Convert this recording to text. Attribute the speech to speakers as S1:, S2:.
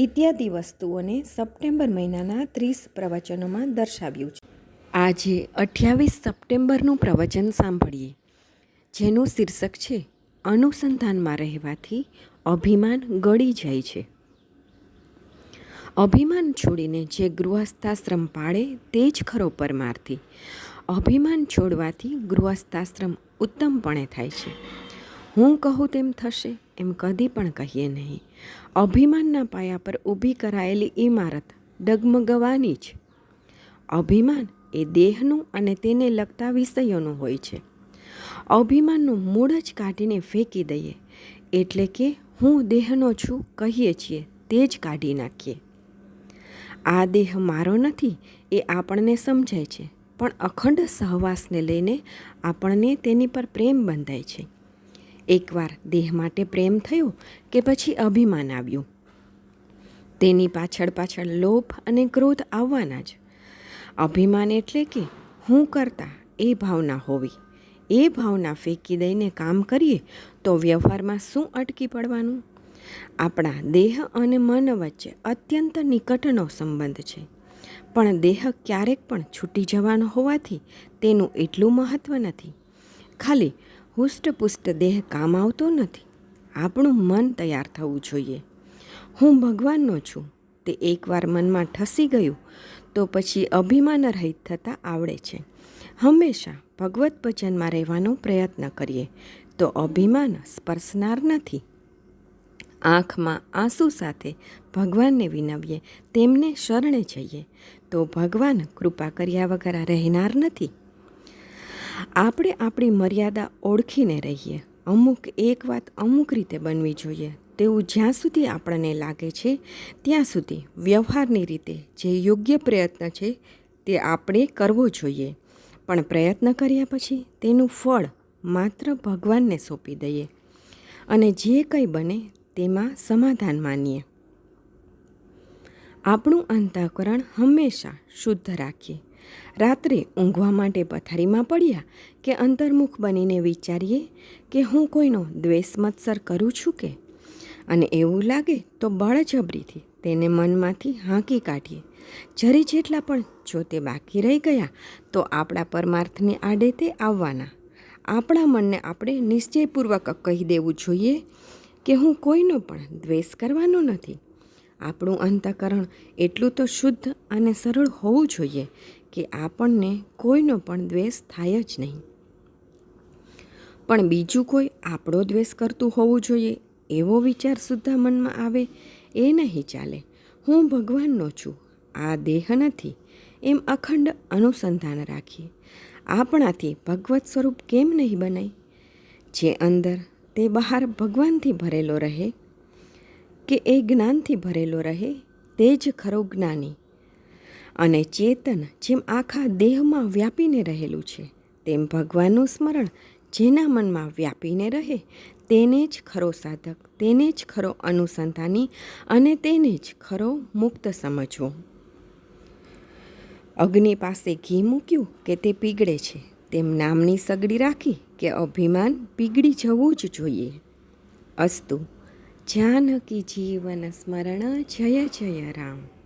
S1: ઇત્યાદિ વસ્તુઓને સપ્ટેમ્બર મહિનાના ત્રીસ પ્રવચનોમાં દર્શાવ્યું છે. આજે અઠ્યાવીસ સપ્ટેમ્બરનું પ્રવચન સાંભળીએ. જેનું શીર્ષક છે, અનુસંધાનમાં રહેવાથી અભિમાન ગળી જાય છે. અભિમાન છોડીને જે ગૃહસ્થાશ્રમ પાળે તે જ ખરો પરમાર્થી. અભિમાન છોડવાથી ગૃહસ્થાશ્રમ ઉત્તમપણે થાય છે. હું કહું તેમ થશે એમ કદી પણ કહીએ નહીં. અભિમાનના પાયા પર ઊભી કરાયેલી ઇમારત ડગમગવાની જ અભિમાન એ દેહનું અને તેને લગતા વિષયોનું હોય છે. અભિમાનનું મૂળ જ કાઢીને ફેંકી દઈએ, એટલે કે હું દેહનો છું કહીએ છીએ તે જ કાઢી નાખીએ. આ દેહ મારો નથી એ આપણને સમજાય છે, પણ અખંડ સહવાસને લઈને આપણને તેની પર પ્રેમ બંધાય છે. એકવાર દેહ માટે પ્રેમ થયો કે પછી અભિમાન આવ્યું. તેની પાછળ પાછળ લોભ અને ક્રોધ આવવાના જ. અભિમાન એટલે કે હું કરતા એ ભાવના હોવી. એ ભાવના ફેંકી દઈને કામ કરીએ તો વ્યવહારમાં શું અટકી પડવાનું? આપણા દેહ અને મન વચ્ચે અત્યંત નિકટનો સંબંધ છે. પણ દેહ ક્યારેક પણ છૂટી જવાનો હોવાથી તેનું એટલું મહત્ત્વ નથી. ખાલી હુષ્ટપુષ્ટ દેહ કામ આવતો નથી. આપણું મન તૈયાર થવું જોઈએ. હું ભગવાનનો છું. તે એકવાર મનમાં ઠસી ગયું તો પછી અભિમાન રહિત થતાં આવડે છે. હંમેશા ભગવત ભજનમાં રહેવાનો પ્રયત્ન કરીએ તો અભિમાન સ્પર્શનાર નથી. આંખમાં આંસુ સાથે ભગવાનને વિનવીએ તેમને શરણે જઈએ તો ભગવાન કૃપા કર્યા વગર રહેનાર નથી. આપણે આપણી મર્યાદા ઓળખીને રહીએ. અમુક એક વાત અમુક રીતે બનવી જોઈએ. તેવું જ્યાં સુધી આપણને લાગે છે, ત્યાં સુધી વ્યવહારની રીતે જે યોગ્ય પ્રયત્ન છે, તે આપણે કરવો જોઈએ. પણ પ્રયત્ન કર્યા પછી તેનું ફળ માત્ર ભગવાનને સોંપી દઈએ. અને જે કંઈ બને તેમાં સમાધાન માનીએ. આપણું અંતઃકરણ હંમેશા શુદ્ધ રાખીએ. રાત્રે ઊંઘવા માટે પથારીમાં પડ્યા કે અંતર્મુખ બનીને વિચારીએ કે હું કોઈનો દ્વેષ મત્સર કરું છું કે? અને એવું લાગે તો બળજબરીથી તેને મનમાંથી હાંકી કાઢીએ. જરી જેટલા પણ જો તે બાકી રહી ગયા તો આપણા પરમાર્થને આડે તે આવવાના. આપણા મનને આપણે નિશ્ચયપૂર્વક કહી દેવું જોઈએ કે હું કોઈનો પણ દ્વેષ કરવાનો નથી. આપણું અંતઃકરણ એટલું તો શુદ્ધ અને સરળ હોવું જોઈએ કે આપણને કોઈનો પણ દ્વેષ થાય જ નહીં. પણ બીજું કોઈ આપણો દ્વેષ કરતું હોવું જોઈએ એવો વિચાર સુદ્ધા મનમાં આવે એ નહીં ચાલે. હું ભગવાનનો છું, આ દેહ નથી, એમ અખંડ અનુસંધાન રાખીએ. આપણાથી ભગવત સ્વરૂપ કેમ નહીં બનાય? જે અંદર તે બહાર ભગવાનથી ભરેલો રહે, કે એ જ્ઞાનથી ભરેલો રહે, તે જ ખરો જ્ઞાની. અને ચેતન જેમ આખા દેહમાં વ્યાપીને રહેલું છે, તેમ ભગવાનનું સ્મરણ જેના મનમાં વ્યાપીને રહે, તેને જ ખરો સાધક, તેને જ ખરો અનુસંધાની અને તેને જ ખરો મુક્ત સમજવો. અગ્નિ પાસે ઘી મૂક્યું કે તે પીગળે છે, તેમ નામની સગડી રાખી કે અભિમાન પીગળી જવું જ જોઈએ. અસ્તુ, જાનકી જીવન સ્મરણ જય જય રામ.